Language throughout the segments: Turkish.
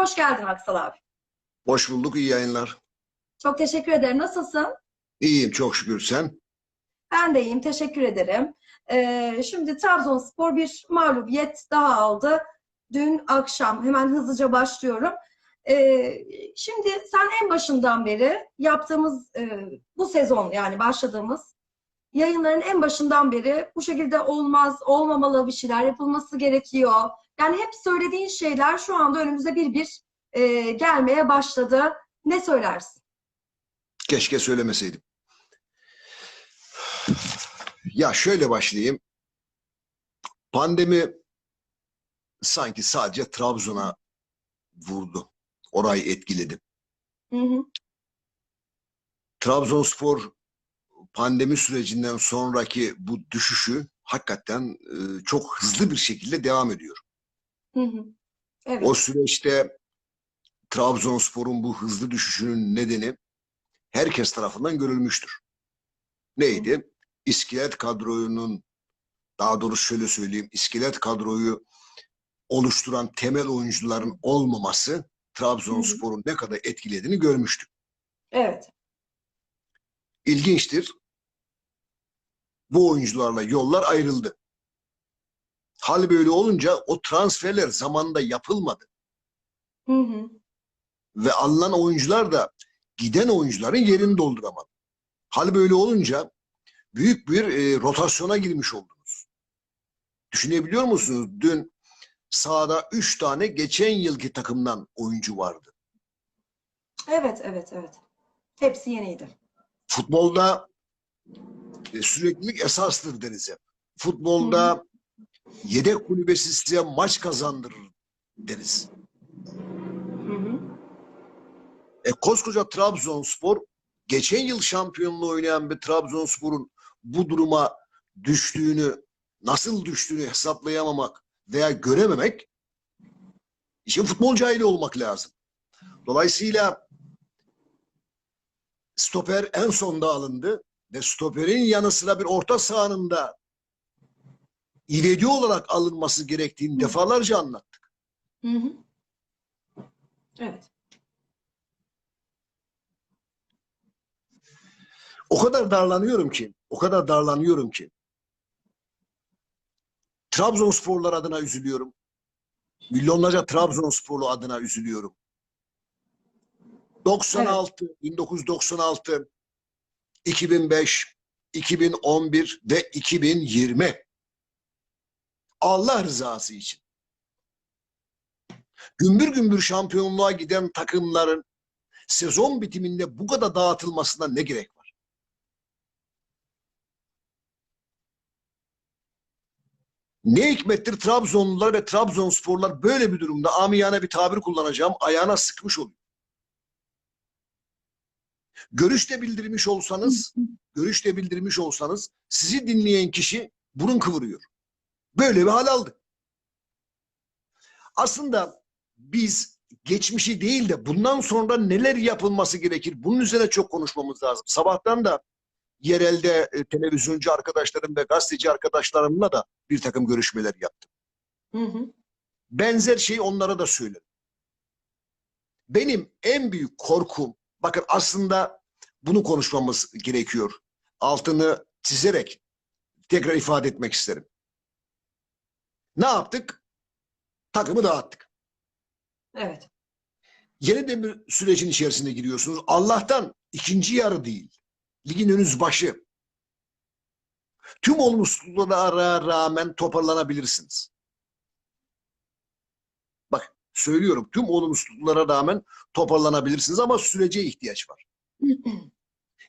Hoş geldin Aksal abi. Hoş bulduk, iyi yayınlar. Çok teşekkür ederim. Nasılsın? İyiyim çok şükür sen. Ben de iyiyim. Teşekkür ederim. Ee, şimdi Trabzonspor bir mağlubiyet daha aldı. Dün akşam. Hemen hızlıca başlıyorum. Ee, şimdi sen en başından beri yaptığımız e, bu sezon yani başladığımız yayınların en başından beri bu şekilde olmaz, olmamalı bir şeyler yapılması gerekiyor. Yani hep söylediğin şeyler şu anda önümüze bir bir e, gelmeye başladı. Ne söylersin? Keşke söylemeseydim. Ya şöyle başlayayım. Pandemi sanki sadece Trabzon'a vurdu. Orayı etkiledi. Hı hı. Trabzonspor pandemi sürecinden sonraki bu düşüşü hakikaten e, çok hızlı bir şekilde devam ediyor. Hı hı. Evet. O süreçte Trabzonspor'un bu hızlı düşüşünün nedeni herkes tarafından görülmüştür. Neydi? İskelet kadroyunun daha doğrusu şöyle söyleyeyim, iskelet kadroyu oluşturan temel oyuncuların olmaması Trabzonspor'un ne kadar etkilediğini görmüştük. Evet. İlginçtir. Bu oyuncularla yollar ayrıldı. Hal böyle olunca o transferler zamanında yapılmadı. Hı hı. ve alınan oyuncular da giden oyuncuların yerini dolduramadı. Hal böyle olunca büyük bir e, rotasyona girmiş oldunuz. Düşünebiliyor musunuz? Dün sahada 3 tane geçen yılki takımdan oyuncu vardı. Evet, evet, evet. Hepsi yeniydi. Futbolda e, süreklilik esastır deriz hep. Futbolda yedek kulübesi size maç kazandırır deriz. Hı hı. E, koskoca Trabzonspor geçen yıl şampiyonluğu oynayan bir Trabzonspor'un bu duruma düştüğünü, nasıl düştüğünü hesaplayamamak veya görememek işin futbol cahili olmak lazım. Dolayısıyla stoper en sonda alındı ve stoperin yanı sıra bir orta sahanın da ivedi olarak alınması gerektiğini defalarca anlattık. Hı hı. Evet. O kadar darlanıyorum ki, o kadar darlanıyorum ki. Trabzonsporlar adına üzülüyorum. Milyonlarca Trabzonsporlu adına üzülüyorum. 96, 1996, 2005, 2011 ve 2020. Allah rızası için. Gümbür gümbür şampiyonluğa giden takımların sezon bitiminde bu kadar dağıtılmasına ne gerek var? Ne hikmettir Trabzonlular ve Trabzonsporlar böyle bir durumda amiyane bir tabir kullanacağım ayağına sıkmış oluyor. Görüş de bildirmiş olsanız, görüş de bildirmiş olsanız sizi dinleyen kişi burun kıvırıyor. Böyle bir hal aldı. Aslında biz geçmişi değil de bundan sonra neler yapılması gerekir bunun üzerine çok konuşmamız lazım. Sabahtan da yerelde e, televizyoncu arkadaşlarım ve gazeteci arkadaşlarımla da bir takım görüşmeler yaptım. Hı hı. Benzer şeyi onlara da söyledim. Benim en büyük korkum, bakın aslında bunu konuşmamız gerekiyor. Altını çizerek tekrar ifade etmek isterim. Ne yaptık? Takımı dağıttık. Evet. Yeni bir sürecin içerisinde giriyorsunuz. Allah'tan ikinci yarı değil. Ligin henüz başı. Tüm olumsuzluklara rağmen toparlanabilirsiniz. Bak söylüyorum tüm olumsuzluklara rağmen toparlanabilirsiniz ama sürece ihtiyaç var.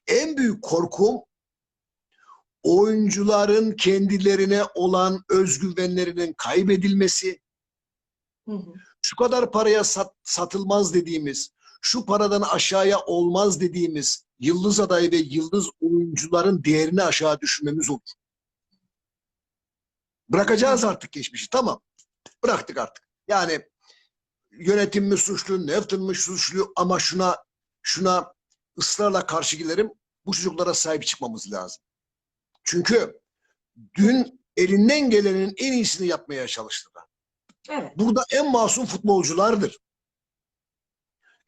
En büyük korkum oyuncuların kendilerine olan özgüvenlerinin kaybedilmesi, Hı hı. şu kadar paraya sat- satılmaz dediğimiz, şu paradan aşağıya olmaz dediğimiz yıldız adayı ve yıldız oyuncuların değerini aşağı düşürmemiz olur. Bırakacağız artık geçmişi. Tamam. Bıraktık artık. Yani yönetim mi suçlu, Neftin mi suçlu ama şuna şuna ısrarla karşı gelirim. Bu çocuklara sahip çıkmamız lazım. Çünkü dün elinden gelenin en iyisini yapmaya çalıştılar. Evet. Burada en masum futbolculardır.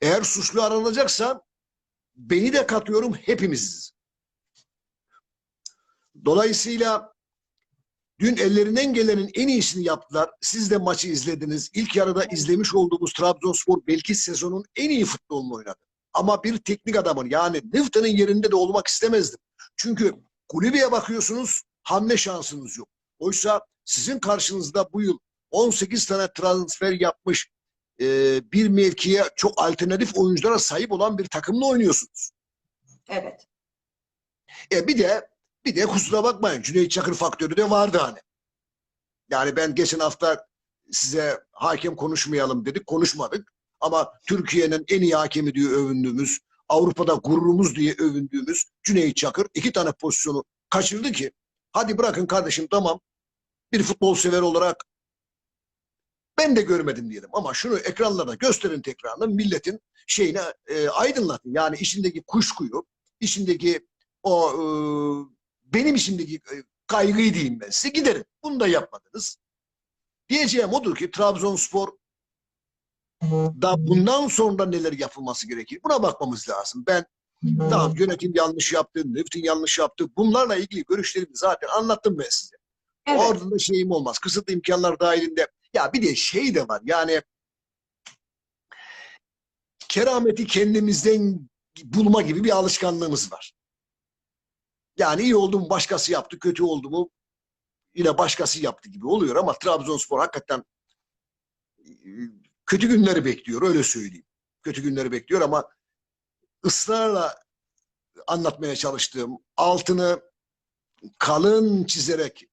Eğer suçlu aranacaksa beni de katıyorum hepimiz. Dolayısıyla dün ellerinden gelenin en iyisini yaptılar. Siz de maçı izlediniz. İlk yarıda izlemiş olduğumuz Trabzonspor belki sezonun en iyi futbolunu oynadı. Ama bir teknik adamın yani Nıftan'ın yerinde de olmak istemezdim. Çünkü kulübeye bakıyorsunuz hamle şansınız yok. Oysa sizin karşınızda bu yıl 18 tane transfer yapmış e, bir mevkiye çok alternatif oyunculara sahip olan bir takımla oynuyorsunuz. Evet. E bir de bir de kusura bakmayın Cüneyt Çakır faktörü de vardı hani. Yani ben geçen hafta size hakem konuşmayalım dedik konuşmadık. Ama Türkiye'nin en iyi hakemi diye övündüğümüz, Avrupa'da gururumuz diye övündüğümüz Cüneyt Çakır iki tane pozisyonu kaçırdı ki hadi bırakın kardeşim tamam bir futbol sever olarak ben de görmedim diyelim ama şunu ekranlarda gösterin tekrarını milletin şeyine e, aydınlatın. Yani içindeki kuşkuyu, içindeki o e, benim içimdeki e, kaygıyı diyeyim ben size giderin. Bunu da yapmadınız. Diyeceğim odur ki Trabzonspor da bundan sonra neler yapılması gerekir? Buna bakmamız lazım. Ben tamam yönetim yanlış yaptı, Neftin yanlış yaptı. Bunlarla ilgili görüşlerimi zaten anlattım ben size. Evet. Orada da şeyim olmaz. Kısıtlı imkanlar dahilinde. Ya bir de şey de var. Yani kerameti kendimizden bulma gibi bir alışkanlığımız var. Yani iyi oldu mu başkası yaptı, kötü oldu mu yine başkası yaptı gibi oluyor ama Trabzonspor hakikaten kötü günleri bekliyor öyle söyleyeyim. Kötü günleri bekliyor ama ısrarla anlatmaya çalıştığım altını kalın çizerek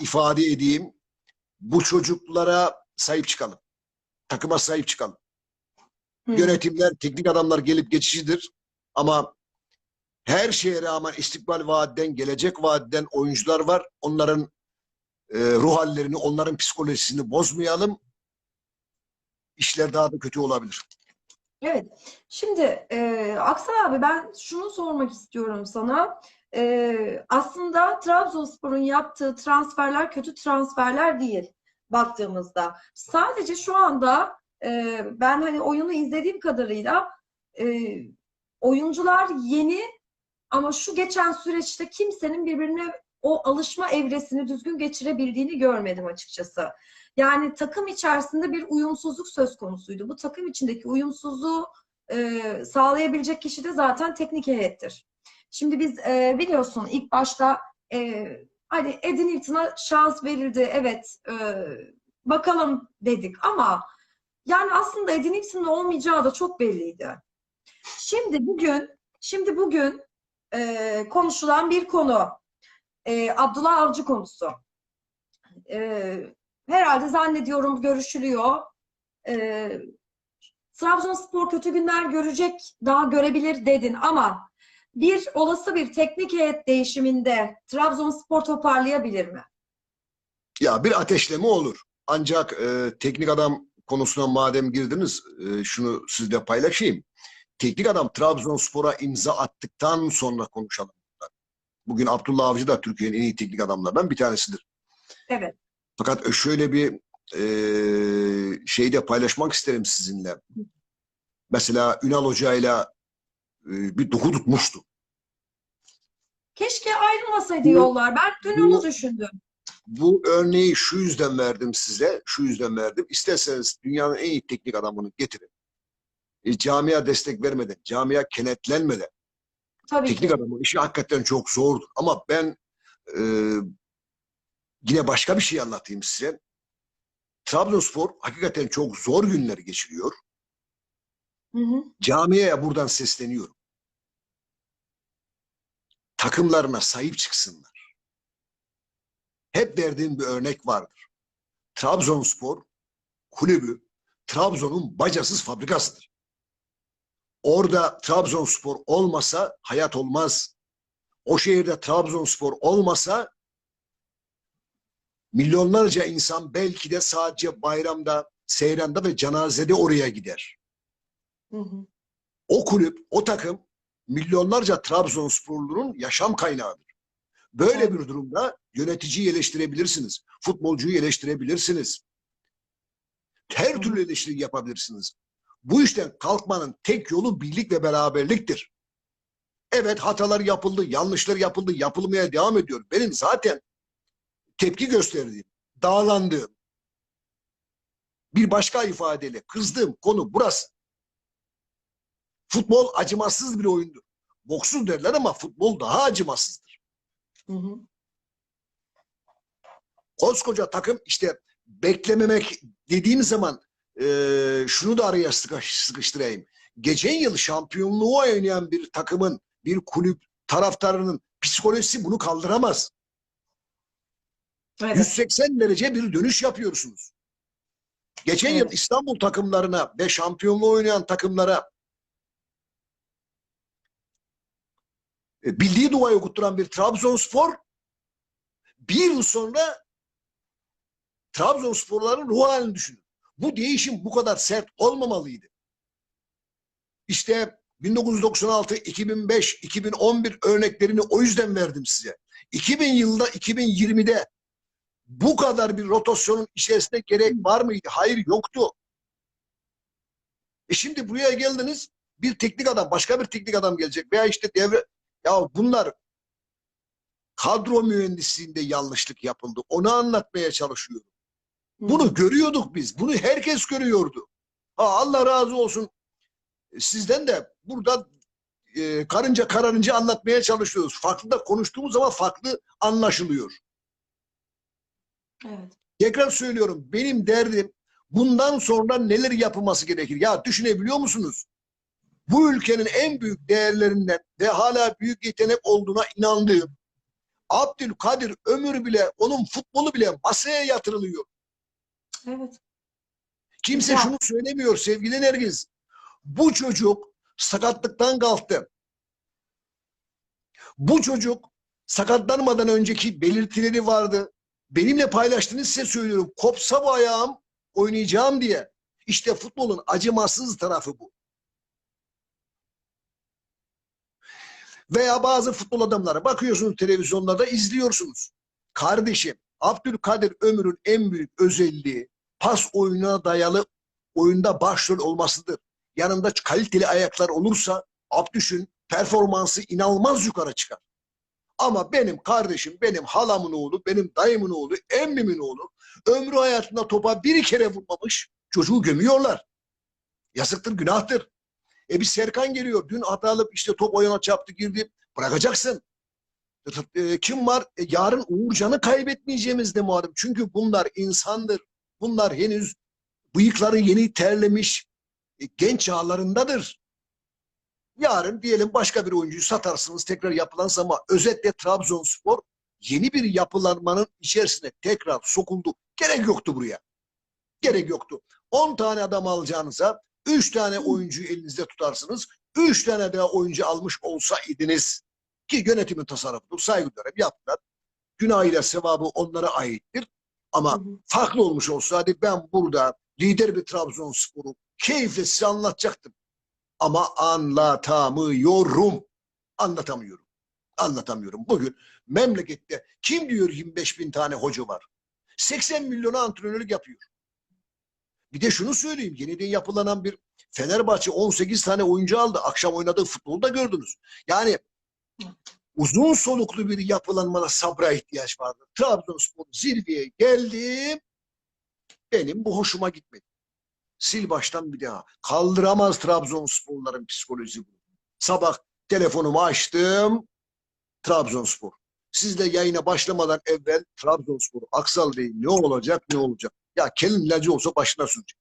ifade edeyim. Bu çocuklara sahip çıkalım. Takıma sahip çıkalım. Hı. Yönetimler, teknik adamlar gelip geçicidir. Ama her şeye rağmen istikbal vaadden, gelecek vaadden oyuncular var. Onların e, ruh hallerini, onların psikolojisini bozmayalım. İşler daha da kötü olabilir. Evet. Şimdi e, Aksel abi ben şunu sormak istiyorum sana. E, aslında Trabzonspor'un yaptığı transferler kötü transferler değil baktığımızda. Sadece şu anda e, ben hani oyunu izlediğim kadarıyla e, oyuncular yeni ama şu geçen süreçte kimsenin birbirine o alışma evresini düzgün geçirebildiğini görmedim açıkçası. Yani takım içerisinde bir uyumsuzluk söz konusuydu. Bu takım içindeki uyumsuzluğu e, sağlayabilecek kişi de zaten teknik heyettir. Şimdi biz e, biliyorsun ilk başta e, hani Edin Hilton'a şans verildi. Evet e, bakalım dedik ama yani aslında Edin Hilton'ın olmayacağı da çok belliydi. Şimdi bugün şimdi bugün e, konuşulan bir konu. E, Abdullah Avcı konusu. E, herhalde zannediyorum görüşülüyor. Ee, Trabzonspor kötü günler görecek, daha görebilir dedin ama bir olası bir teknik heyet değişiminde Trabzonspor toparlayabilir mi? Ya bir ateşleme olur. Ancak e, teknik adam konusuna madem girdiniz e, şunu sizle paylaşayım. Teknik adam Trabzonspor'a imza attıktan sonra konuşalım. Bugün Abdullah Avcı da Türkiye'nin en iyi teknik adamlarından bir tanesidir. Evet. Fakat şöyle bir e, şeyi de paylaşmak isterim sizinle. Mesela Ünal Hoca'yla e, bir doku tutmuştu. Keşke ayrılmasaydı Bu- yollar. Ben dün bu- onu düşündüm. Bu örneği şu yüzden verdim size, şu yüzden verdim. İsterseniz dünyanın en iyi teknik adamını getirin. E, camia destek vermeden, camia kenetlenmeden. Tabii Teknik ki. adamın işi hakikaten çok zordur. Ama ben e, yine başka bir şey anlatayım size. Trabzonspor hakikaten çok zor günleri geçiriyor. Hı hı. Camiye buradan sesleniyorum. Takımlarına sahip çıksınlar. Hep verdiğim bir örnek vardır. Trabzonspor kulübü Trabzon'un bacasız fabrikasıdır. Orada Trabzonspor olmasa hayat olmaz. O şehirde Trabzonspor olmasa milyonlarca insan belki de sadece bayramda, seyranda ve cenazede oraya gider. Hı hı. O kulüp, o takım milyonlarca Trabzonsporlunun yaşam kaynağıdır. Böyle Evet. bir durumda yöneticiyi eleştirebilirsiniz. Futbolcuyu eleştirebilirsiniz. Her Hı. türlü eleştiri yapabilirsiniz. Bu işten kalkmanın tek yolu birlik ve beraberliktir. Evet hatalar yapıldı, yanlışlar yapıldı, yapılmaya devam ediyor. Benim zaten tepki gösterdiğim, dağlandığım, bir başka ifadeyle kızdığım konu burası. Futbol acımasız bir oyundur. Boksuz derler ama futbol daha acımasızdır. Hı hı. Koskoca takım işte beklememek dediğim zaman eee, şunu da araya sıkış- sıkıştırayım. Geçen yıl şampiyonluğu oynayan bir takımın, bir kulüp taraftarının psikolojisi bunu kaldıramaz. Evet. 180 derece bir dönüş yapıyorsunuz. Geçen yıl Evet. İstanbul takımlarına ve şampiyonluğu oynayan takımlara e, bildiği duayı okutturan bir Trabzonspor bir yıl sonra Trabzonsporların ruh halini düşünün. Bu değişim bu kadar sert olmamalıydı. İşte 1996, 2005, 2011 örneklerini o yüzden verdim size. 2000 yılda, 2020'de bu kadar bir rotasyonun içerisinde gerek var mıydı? Hayır yoktu. E şimdi buraya geldiniz bir teknik adam, başka bir teknik adam gelecek veya işte devre ya bunlar kadro mühendisliğinde yanlışlık yapıldı. Onu anlatmaya çalışıyorum. Bunu görüyorduk biz. Bunu herkes görüyordu. Ha, Allah razı olsun sizden de burada e, karınca kararınca anlatmaya çalışıyoruz. Farklı da konuştuğumuz zaman farklı anlaşılıyor. Evet. Tekrar söylüyorum benim derdim bundan sonra neler yapılması gerekir? Ya düşünebiliyor musunuz? Bu ülkenin en büyük değerlerinden ve hala büyük yetenek olduğuna inandığım Abdülkadir Ömür bile onun futbolu bile masaya yatırılıyor. Evet. Kimse Ya. şunu söylemiyor sevgili Nergiz. Bu çocuk sakatlıktan kalktı. Bu çocuk sakatlanmadan önceki belirtileri vardı. Benimle paylaştığınız size söylüyorum. Kopsa bu ayağım oynayacağım diye. İşte futbolun acımasız tarafı bu. Veya bazı futbol adamları bakıyorsunuz televizyonlarda izliyorsunuz. Kardeşim Abdülkadir Ömür'ün en büyük özelliği pas oyununa dayalı oyunda başrol olmasıdır. Yanında kaliteli ayaklar olursa Abdüş'ün performansı inanılmaz yukarı çıkar. Ama benim kardeşim, benim halamın oğlu, benim dayımın oğlu, emmimin oğlu ömrü hayatında topa bir kere vurmamış çocuğu gömüyorlar. Yazıktır, günahtır. E bir Serkan geliyor. Dün hatalı işte top oyuna çarptı girdi. Bırakacaksın. E, kim var? E, yarın Uğurcan'ı kaybetmeyeceğimiz de muharrem. Çünkü bunlar insandır. Bunlar henüz bıyıkları yeni terlemiş e, genç çağlarındadır. Yarın diyelim başka bir oyuncuyu satarsınız tekrar yapılansa ama özetle Trabzonspor yeni bir yapılanmanın içerisine tekrar sokuldu. Gerek yoktu buraya. Gerek yoktu. 10 tane adam alacağınıza 3 tane oyuncuyu elinizde tutarsınız. 3 tane daha oyuncu almış olsaydınız ki yönetimin tasarrufudur, saygı duyarım yaptılar. Günahıyla sevabı onlara aittir. Ama Hı hı. farklı olmuş olsaydı ben burada lider bir Trabzonspor'u keyifle size anlatacaktım. Ama anlatamıyorum. Anlatamıyorum. Anlatamıyorum. Bugün memlekette kim diyor 25 bin tane hoca var? 80 milyona antrenörlük yapıyor. Bir de şunu söyleyeyim. Yeniden yapılanan bir Fenerbahçe 18 tane oyuncu aldı. Akşam oynadığı futbolu da gördünüz. Yani uzun soluklu bir yapılanmada sabra ihtiyaç vardı. Trabzonspor zirveye geldi. Benim bu hoşuma gitmedi. Sil baştan bir daha. Kaldıramaz Trabzonsporların psikolojisi bu. Sabah telefonumu açtım. Trabzonspor. Sizle yayına başlamadan evvel Trabzonspor, Aksal Bey ne olacak ne olacak? Ya kelin ilacı olsa başına sürecek.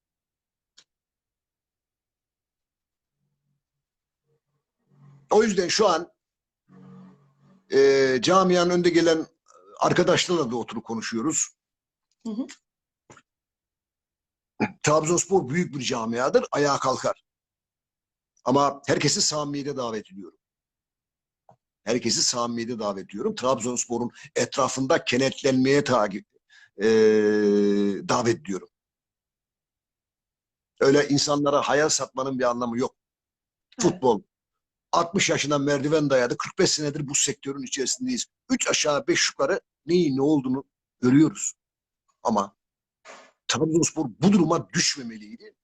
O yüzden şu an e, camianın önde gelen arkadaşlarla da oturup konuşuyoruz. Hı hı. Trabzonspor büyük bir camiadır, ayağa kalkar. Ama herkesi samimiyete davet ediyorum. Herkesi samimiyete davet ediyorum. Trabzonspor'un etrafında kenetlenmeye takip, e, davet ediyorum. Öyle insanlara hayal satmanın bir anlamı yok. Evet. Futbol. 60 yaşına merdiven dayadı. 45 senedir bu sektörün içerisindeyiz. 3 aşağı 5 yukarı neyin ne olduğunu görüyoruz. Ama Trabzonspor bu duruma düşmemeliydi.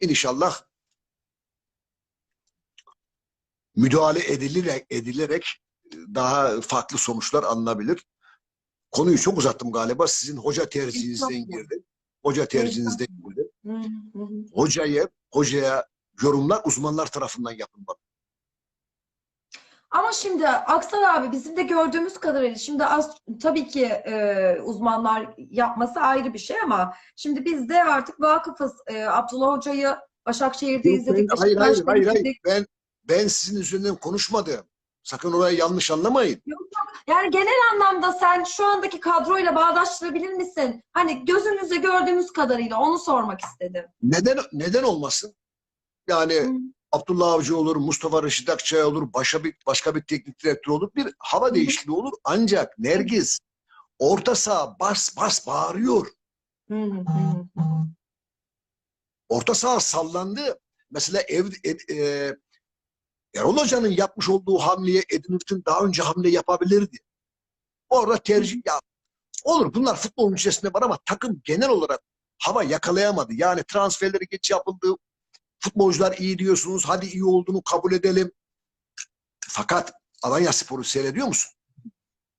İnşallah müdahale edilerek, edilerek daha farklı sonuçlar alınabilir. Konuyu çok uzattım galiba. Sizin hoca tercihinizden girdi. Hoca tercihinizden girdi. Hocaya, hocaya yorumlar uzmanlar tarafından yapılmalı. Ama şimdi Aksal abi bizim de gördüğümüz kadarıyla şimdi az tabii ki e, uzmanlar yapması ayrı bir şey ama şimdi biz de artık vakıfız. E, Abdullah Hoca'yı Başakşehir'de Yok, izledik. ben- hayır, hayır, hayır, hayır. Ben, ben sizin üzerinden konuşmadım. Sakın orayı yanlış anlamayın. Yani genel anlamda sen şu andaki kadroyla bağdaştırabilir misin? Hani gözümüzde gördüğümüz kadarıyla onu sormak istedim. Neden neden olmasın? Yani Hı. Abdullah Avcı olur, Mustafa Reşit Akçay olur, başka bir başka bir teknik direktör olur. Bir hava değişikliği olur. Ancak Nergiz orta saha bas bas bağırıyor. Hı hı. Orta saha sallandı. Mesela ev, Ed- e, Erol Hoca'nın yapmış olduğu hamleye Edin Hırtın daha önce hamle yapabilirdi. Orada tercih ya olur. Bunlar futbolun içerisinde var ama takım genel olarak hava yakalayamadı. Yani transferleri geç yapıldı. Futbolcular iyi diyorsunuz. Hadi iyi olduğunu kabul edelim. Fakat Alanya Spor'u seyrediyor musun?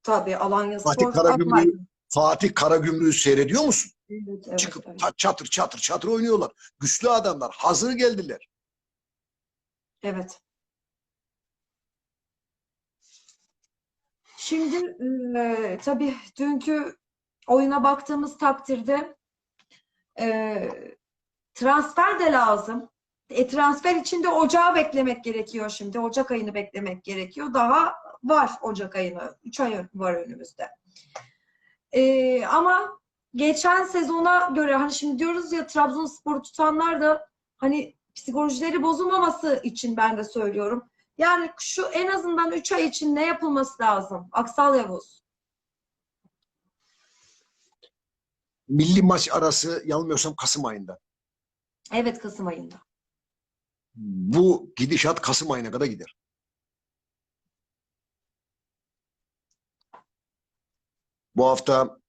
Tabii Alanya Fatih Spor Karagümrük- apayrı. Fatih Karagümrük'ü seyrediyor musun? Evet, evet, Çıkıp evet. çatır çatır çatır oynuyorlar. Güçlü adamlar. Hazır geldiler. Evet. Şimdi e, tabii dünkü oyuna baktığımız takdirde e, transfer de lazım. E, transfer için de ocağı beklemek gerekiyor şimdi. Ocak ayını beklemek gerekiyor. Daha var Ocak ayını. 3 ay var önümüzde. E, ama geçen sezona göre hani şimdi diyoruz ya Trabzonspor'u tutanlar da hani psikolojileri bozulmaması için ben de söylüyorum. Yani şu en azından 3 ay için ne yapılması lazım? Aksal Yavuz. Milli maç arası yanılmıyorsam Kasım ayında. Evet Kasım ayında. Bu gidişat Kasım ayına kadar gider. Bu hafta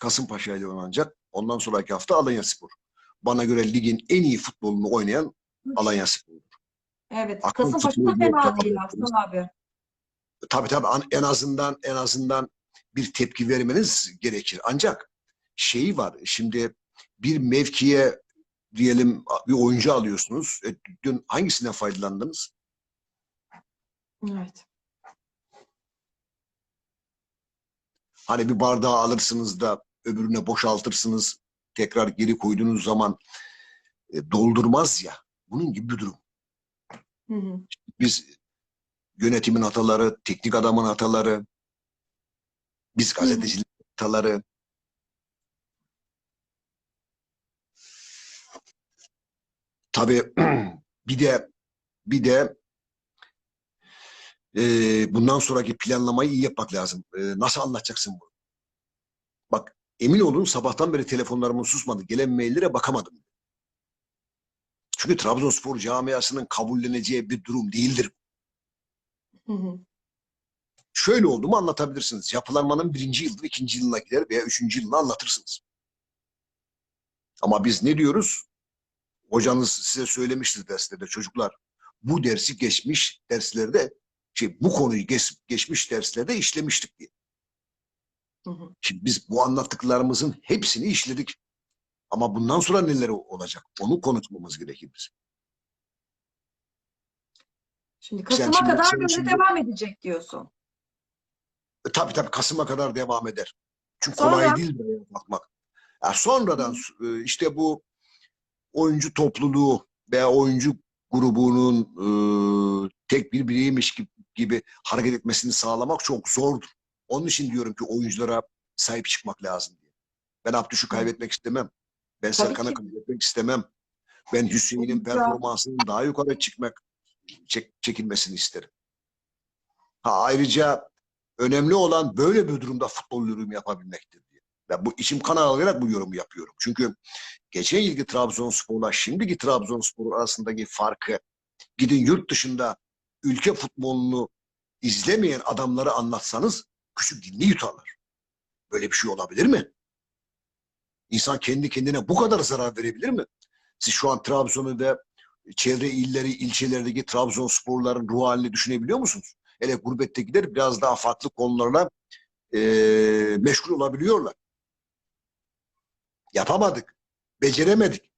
Kasımpaşa ile oynanacak. Ondan sonraki hafta Alanya Spor. Bana göre ligin en iyi futbolunu oynayan Alanya Spor. Evet. Aklım Kasımpaşa da tutmuyor, fena değil Aksal abi. Tabii tabii en azından en azından bir tepki vermeniz gerekir. Ancak şeyi var. Şimdi bir mevkiye diyelim bir oyuncu alıyorsunuz. E, dün hangisinden faydalandınız? Evet. Hani bir bardağı alırsınız da öbürüne boşaltırsınız. Tekrar geri koyduğunuz zaman e, doldurmaz ya. Bunun gibi bir durum. Hı hı. Biz yönetimin hataları, teknik adamın hataları, biz gazetecilerin hataları. Tabii bir de bir de e, bundan sonraki planlamayı iyi yapmak lazım. E, nasıl anlatacaksın bunu? Bak emin olun sabahtan beri telefonlarımın susmadı. Gelen maillere bakamadım. Çünkü Trabzonspor camiasının kabulleneceği bir durum değildir. Hı hı. Şöyle oldu mu anlatabilirsiniz. Yapılanmanın birinci yıldır, ikinci yılına gider veya üçüncü yılını anlatırsınız. Ama biz ne diyoruz? Hocanız size söylemiştir derslerde çocuklar. Bu dersi geçmiş derslerde, şey, bu konuyu geç, geçmiş derslerde işlemiştik diye. Hı hı. Şimdi biz bu anlattıklarımızın hepsini işledik. Ama bundan sonra neler olacak? Onu konuşmamız gerekir bizim. Şimdi Kasım'a şimdi- kadar böyle şimdi- devam edecek diyorsun. E, tabii tabii Kasım'a kadar devam eder. Çünkü Sonra? kolay değil buraya bakmak. Ya sonradan e, işte bu oyuncu topluluğu veya oyuncu grubunun e, tek bir bireymiş gibi, gibi hareket etmesini sağlamak çok zordur. Onun için diyorum ki oyunculara sahip çıkmak lazım diye. Ben Abdüş'ü kaybetmek istemem. Ben Serkan'ı kaybetmek istemem. Ben Hüseyin'in performansının daha yukarı çıkmak çek- çekilmesini isterim. Ha, ayrıca önemli olan böyle bir durumda futbol yorum yapabilmektir diye. Ben bu içim kan ağlayarak bu yorumu yapıyorum. Çünkü geçen yılki Trabzonspor'la şimdiki Trabzonspor arasındaki farkı gidin yurt dışında ülke futbolunu izlemeyen adamları anlatsanız küçük dilini yutarlar. Böyle bir şey olabilir mi? İnsan kendi kendine bu kadar zarar verebilir mi? Siz şu an Trabzon'u ve çevre illeri, ilçelerdeki Trabzonsporların ruh halini düşünebiliyor musunuz? Hele gurbettekiler biraz daha farklı konularla eee, meşgul olabiliyorlar. Yapamadık. Beceremedik.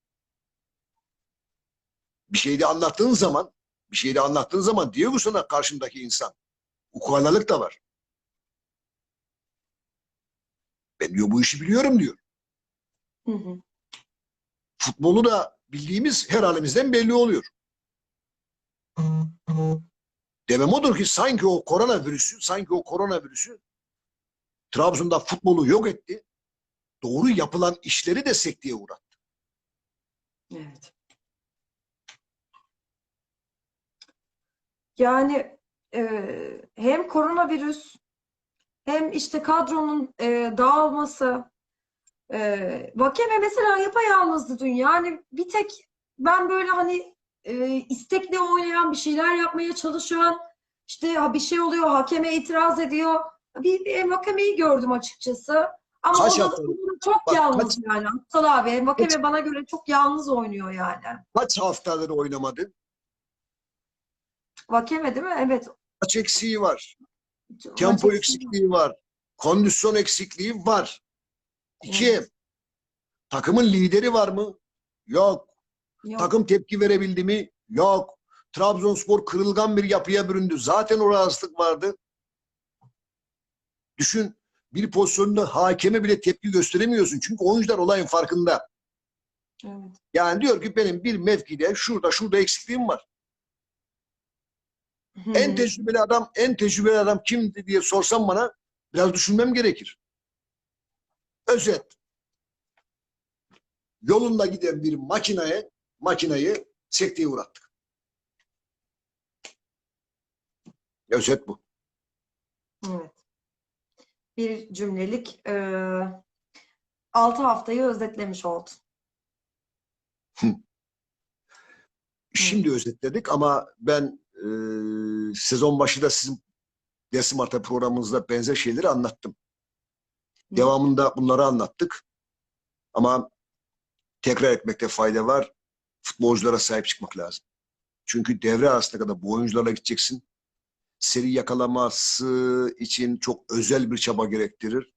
Bir şeyde anlattığın zaman bir şeyde anlattığın zaman diyor ki sana karşındaki insan. Ukalalık da var. Ben diyor bu işi biliyorum diyor. Hı hı. Futbolu da bildiğimiz her halimizden belli oluyor. Demem odur ki sanki o koronavirüsü, sanki o koronavirüsü Trabzon'da futbolu yok etti. Doğru yapılan işleri de sekteye uğrattı. Evet. Yani e, hem koronavirüs hem işte kadronun e, dağılması e, Vakeme mesela yapayalnızdı dün. Yani bir tek ben böyle hani e, istekli oynayan bir şeyler yapmaya çalışan işte bir şey oluyor hakeme itiraz ediyor. Bir, bir Vakeme'yi gördüm açıkçası. Ama Kaç o da hafta- çok Bak, yalnız yani. Aptal abi. Vakeme Kaç- bana göre çok yalnız oynuyor yani. Kaç haftadır oynamadı? Vakeme değil mi? Evet. Kaç eksiği var? Maç Tempo eksiği- eksikliği var. Kondisyon eksikliği var. İki, Evet. takımın lideri var mı? Yok. Yok. Takım tepki verebildi mi? Yok. Trabzonspor kırılgan bir yapıya büründü. Zaten o rahatsızlık vardı. Düşün bir pozisyonda hakeme bile tepki gösteremiyorsun. Çünkü oyuncular olayın farkında. Evet. Yani diyor ki benim bir mevkide şurada şurada eksikliğim var. En tecrübeli adam, en tecrübeli adam kimdi diye sorsam bana biraz düşünmem gerekir. Özet. Yolunda giden bir makineye, makinayı sekteye uğrattık. Özet bu. Evet. Bir cümlelik e, altı haftayı özetlemiş oldu. Şimdi özetledik ama ben e, sezon başında sizin Dersim Arta programınızda benzer şeyleri anlattım. Hı. Devamında bunları anlattık. Ama tekrar etmekte fayda var. Futbolculara sahip çıkmak lazım. Çünkü devre arasına kadar bu oyuncularla gideceksin. Seri yakalaması için çok özel bir çaba gerektirir.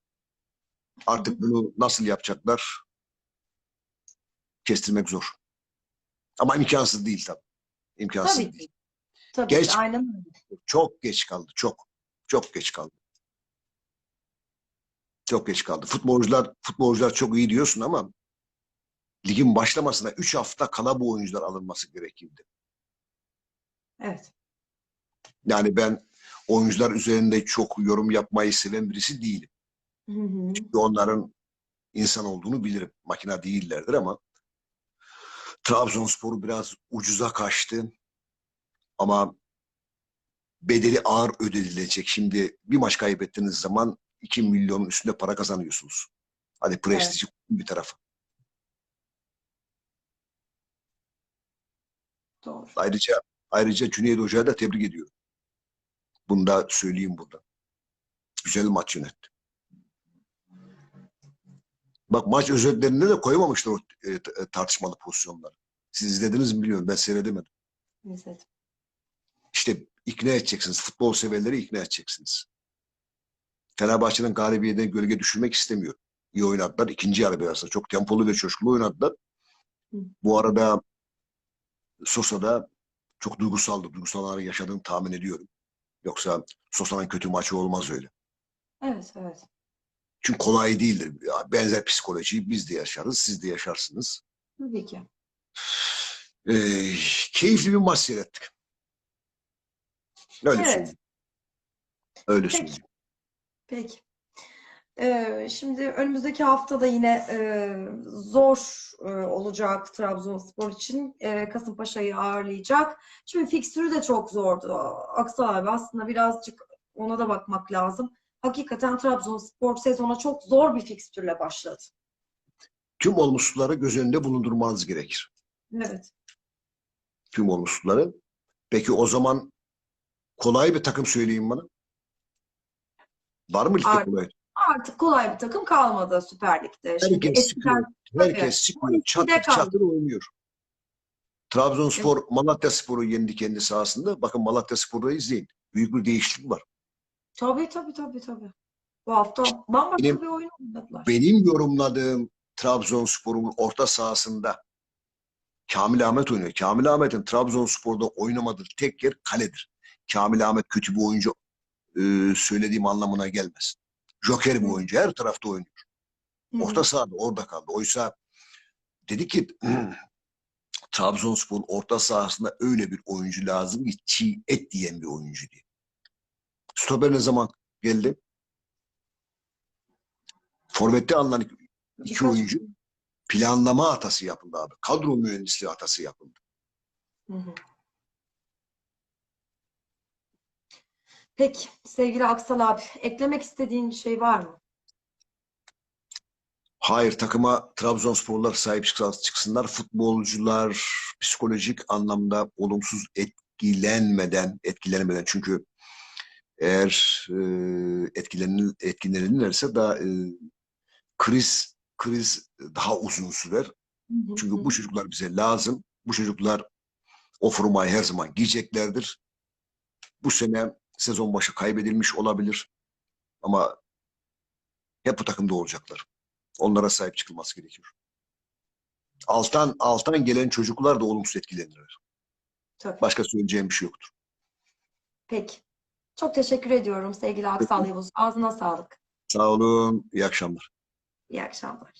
Artık bunu nasıl yapacaklar? Kestirmek zor. Ama imkansız değil tabii. İmkansız Tabii değil. ki. Tabii Geç- ki. Aynen. Çok geç kaldı. Çok. Çok geç kaldı. Çok geç kaldı. Futbolcular futbolcular çok iyi diyorsun ama ligin başlamasına 3 hafta kala bu oyuncular alınması gerekirdi. Evet. Yani ben oyuncular üzerinde çok yorum yapmayı seven birisi değilim. Hı hı. Çünkü onların insan olduğunu bilirim. Makina değillerdir ama Trabzonspor biraz ucuza kaçtı. Ama bedeli ağır ödenilecek. Şimdi bir maç kaybettiğiniz zaman 2 milyonun üstünde para kazanıyorsunuz. Hadi prestiji bir tarafa. Doğru. Ayrıca ayrıca Cüneyt Hoca'ya da tebrik ediyorum. Bunu da söyleyeyim burada. Güzel maç yönetti. Bak maç özetlerinde de koymamışlar o e, e, tartışmalı pozisyonları. Siz izlediniz mi bilmiyorum. Ben seyredemedim. Neyse. İşte ikna edeceksiniz. Futbol severleri ikna edeceksiniz. Fenerbahçe'nin galibiyetine gölge düşürmek istemiyor. İyi oynadılar. İkinci yarı biraz da çok tempolu ve coşkulu oynadılar. Hı. Bu arada Sosa da çok duygusaldı. Duygusalları yaşadığını tahmin ediyorum. Yoksa Sosa'nın kötü maçı olmaz öyle. Evet, evet. Çünkü kolay değildir. Benzer psikolojiyi biz de yaşarız, siz de yaşarsınız. Tabii ki. Ee, keyifli bir maç seyrettik. Öyle Evet. söyleyeyim. Öyle Peki. söyleyeyim. Peki. Ee, şimdi önümüzdeki haftada yine e, zor e, olacak Trabzonspor için. E, Kasımpaşa'yı ağırlayacak. Şimdi fikstürü de çok zordu. Aksal abi aslında birazcık ona da bakmak lazım. Hakikaten Trabzonspor sezona çok zor bir fikstürle başladı. Tüm olumsuzları göz önünde bulundurmanız gerekir. Evet. Tüm olumsuzları. Peki o zaman kolay bir takım söyleyin bana. Var mı ligde kolay? Artık kolay bir takım kalmadı Süper Lig'de. Şimdi Herkes eskiden çıkıyor. Herkes Evet. çıkıyor. Çatır çatır oynuyor. Trabzonspor Malatya Spor'u yendi kendi sahasında. Bakın Malatya Spor'u izleyin. Büyük bir değişiklik var. Tabii tabii tabii tabii. Bu hafta bambaşka Benim- bir oyun oynadılar. Benim yorumladığım Trabzonspor'un orta sahasında Kamil Ahmet oynuyor. Kamil Ahmet'in Trabzonspor'da oynamadığı tek yer kaledir. Kamil Ahmet kötü bir oyuncu e, söylediğim anlamına gelmez. Joker bir oyuncu. Her tarafta oynuyor. Orta sahada orada kaldı. Oysa dedi ki Trabzonspor'un orta sahasında öyle bir oyuncu lazım ki çiğ et diyen bir oyuncu diye. Stoper ne zaman geldi? Forvet'te alınan iki oyuncu planlama hatası yapıldı abi. Kadro mühendisliği hatası yapıldı. Hı hı. Peki sevgili Aksal abi eklemek istediğin bir şey var mı? Hayır takıma Trabzonsporlar sahip çıksınlar. Futbolcular psikolojik anlamda olumsuz etkilenmeden, etkilenmeden çünkü eğer e, etkilenir, etkilenirlerse daha e, kriz kriz daha uzun sürer. Çünkü bu çocuklar bize lazım. Bu çocuklar o formayı her zaman giyeceklerdir. Bu sene sezon başı kaybedilmiş olabilir. Ama hep bu takımda olacaklar. Onlara sahip çıkılması gerekiyor. Alttan alttan gelen çocuklar da olumsuz etkilenirler. Tabii. Başka söyleyeceğim bir şey yoktur. Peki. Çok teşekkür ediyorum sevgili Aksal Yavuz. Ağzına sağlık. Sağ olun. İyi akşamlar. İyi akşamlar.